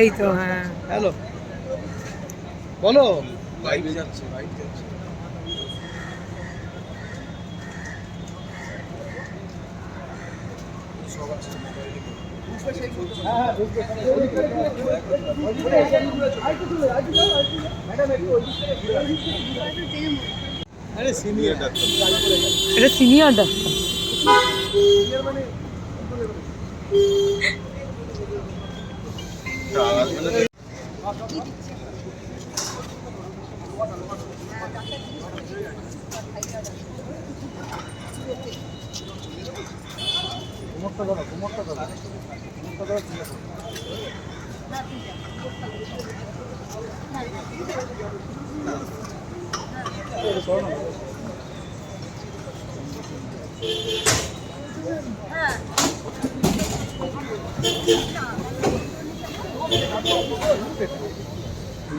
এই তো হ্যাঁ। হ্যালো। বলো। লাইভে যাচ্ছে লাইভ যাচ্ছে সব আছে আরে সিনিয়র ডাক্তার। এটা সিনিয়র ডাক্তার। কোমরটা ধরো কোমরটা ধরো কোমরটা ধরো ঠিক আছে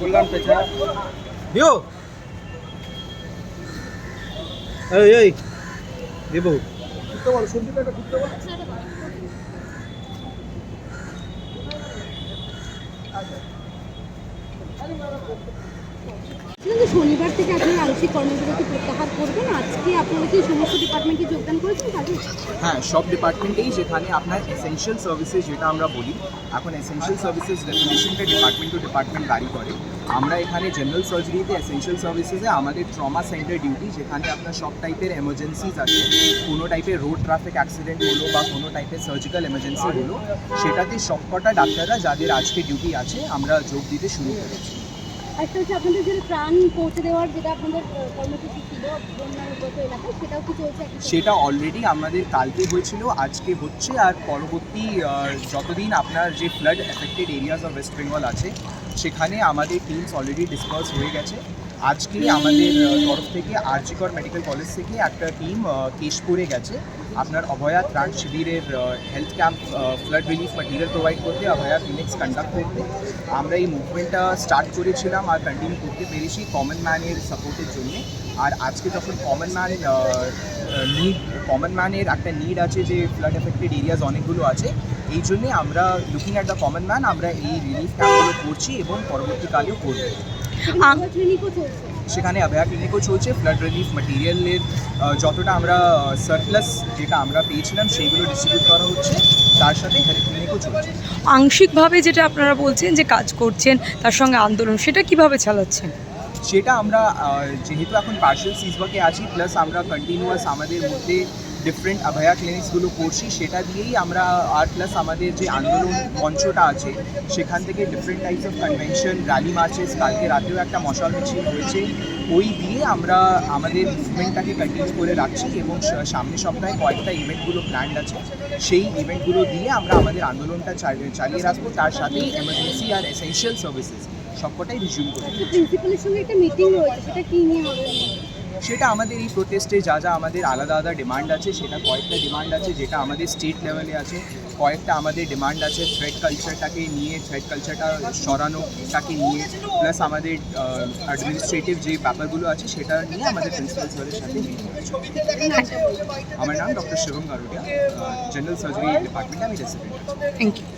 কল্যাণ পেছা এই এই দেবো। ঘুরতে বলো সঞ্জিতা একটা কিন্তু শনিবার থেকে আপনি আংশিক কর্মবিরতি প্রত্যাহার করবেন। আজকে আপনারা কি সমস্ত ডিপার্টমেন্টে যোগদান করেছেন কাজে হ্যাঁ সব ডিপার্টমেন্টেই যেখানে আপনার এসেনশিয়াল সার্ভিসেস যেটা আমরা বলি, এখন এসেনশিয়াল সার্ভিসেস ডেফিনেশনটা ডিপার্টমেন্ট টু ডিপার্টমেন্ট গাড়ি করে। আমরা এখানে জেনারেল সার্জারিতে এসেনশিয়াল সার্ভিসেসে আমাদের ট্রমা সেন্টার ডিউটি যেখানে আপনার সব টাইপের এমার্জেন্সিজ আছে। কোনো টাইপের রোড ট্রাফিক অ্যাক্সিডেন্ট হলো বা কোনো টাইপের সার্জিক্যাল এমার্জেন্সি হলো, সেটাতে সবকটা ডাক্তাররা যাদের আজকে ডিউটি আছে, আমরা যোগ দিতে শুরু করেছি। একটা হচ্ছে আপনাদের যেটা ত্রাণ পৌঁছে দেওয়ার যেটা আপনাদের কর্মসূচি ছিল এলাকায়, সেটাও কি চলছে সেটা অলরেডি আমাদের কালকে হয়েছিল, আজকে হচ্ছে, আর পরবর্তী যতদিন আপনার যে flood affected areas of West Bengal আছে, সেখানে আমাদের টিমস অলরেডি ডিসকাস হয়ে গেছে। আজকে আমাদের তরফ থেকে আরজিকর মেডিকেল কলেজ থেকে একটা টিম কেশপুরে গেছে। আপনার অভয়া ত্রাণ শিবিরের health camp flood relief material provide করতে, অভয়া ক্লিনিক্স কন্ডাক্ট করতে। আমরা এই মুভমেন্টটা স্টার্ট করেছিলাম আর কন্টিনিউ করতে পেরেছি কমন ম্যানের সাপোর্টের জন্য। আর আজকে যখন কমন ম্যান নিড কমন ম্যানের একটা নিড আছে যে ফ্লাড এফেক্টেড এরিয়াজ অনেকগুলো আছে, এই জন্যে আমরা looking at the common man আমরা এই রিলিফ ক্যাম্পগুলো করছি এবং পরবর্তীকালেও করব। সেখানে অভয়া ক্লিনিকও চলছে। ফ্লাড রিলিফ ম্যাটেরিয়ালের যতটা আমরা সারপ্লাস যেটা আমরা পেয়েছিলাম সেইগুলো ডিস্ট্রিবিউট করা হচ্ছে। তার সাথে হেলথ ক্লিনিকও চলছে। আংশিকভাবে যেটা আপনারা বলছেন যে কাজ করছেন তার সঙ্গে আন্দোলন সেটা কীভাবে চালাচ্ছেন? সেটা আমরা যেহেতু এখন পার্শিয়াল সিজবাকে আছি প্লাস আমরা কন্টিনিউয়াস আমাদের মধ্যে ডিফারেন্ট অভয়া ক্লিনিক্সগুলো করছি, সেটা দিয়েই আমরা আর প্লাস আমাদের যে আন্দোলন মঞ্চটা আছে, সেখান থেকে different types of convention rally marches কালকে রাতেও একটা মশাল মিছিল হয়েছে, ওই দিয়ে আমরা আমাদের মুভমেন্টটাকে কন্টিনিউ করে রাখছি এবং সামনের সপ্তাহে কয়েকটা ইভেন্টগুলো প্ল্যান্ড আছে, সেই ইভেন্টগুলো দিয়ে আমরা আমাদের আন্দোলনটা চালিয়ে রাখব, তার সাথেই এমার্জেন্সি আর এসেনশিয়াল সার্ভিসেস সবকটাই রিজিউম করব। প্রিন্সিপালের সঙ্গে একটা মিটিং রয়েছে, সেটা নিয়ে হবে? সেটা আমাদের এই প্রোটেস্টে যা যা আমাদের আলাদা আলাদা ডিমান্ড আছে, সেটা কয়েকটা ডিমান্ড আছে যেটা আমাদের স্টেট লেভেলে আছে, কয়েকটা আমাদের ডিমান্ড আছে থ্রেড কালচারটাকে নিয়ে থ্রেড কালচারটা সরানো তাকে নিয়ে প্লাস আমাদের অ্যাডমিনিস্ট্রেটিভ যে ব্যাপারগুলো আছে সেটা নিয়ে আমাদের প্রিন্সিপাল স্যারের সাথে আমার নাম doctor Shivam Garudia general surgery ডিপার্টমেন্টে আমি রেসিডেন্ট থ্যাংক ইউ